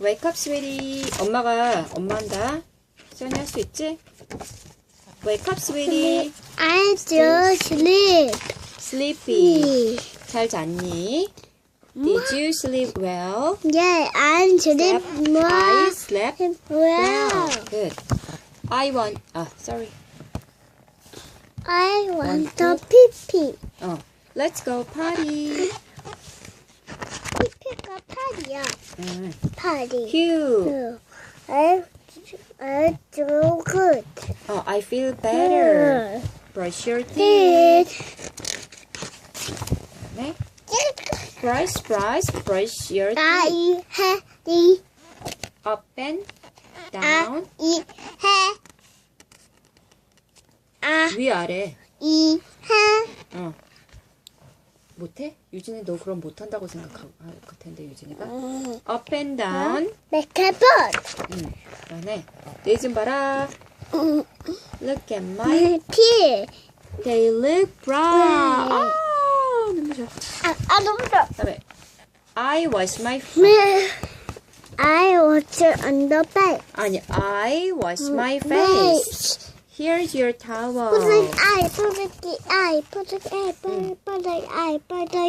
Wake up, sweetie. 엄마가 엄마 한다. 수연이 할 수 있지? Wake up, sweetie. I just sleep. Sleepy. 잘 잤니? Did you sleep well? Yeah, I sleep I more. slept Well, well. Good. I want. 아, sorry. I want Want to pee pee. 어. Let's go party. 팔이야. 응. 팔이. Phew. I I do good. 어, I feel better. Brush your teeth. Did 네. Brush, brush, brush your teeth. I 해리 Up and down. 아이 해. 아, 위아래. 이, 해. 어. 못해? 유진이 너 그럼 못한다고 생각할 텐데 유진이가. Up and down. 맥해볼. 응. 그다음에 내좀 봐라. Look at my. 피. They look brown. 네. 아, 눈부셔. 아, 아, 너무 좋아. 그다음에 I wash my face. 네. I was on the bed. 아니, I wash my face. Here's your towel. Put it, I put it, I put it, I put it, I put it, it.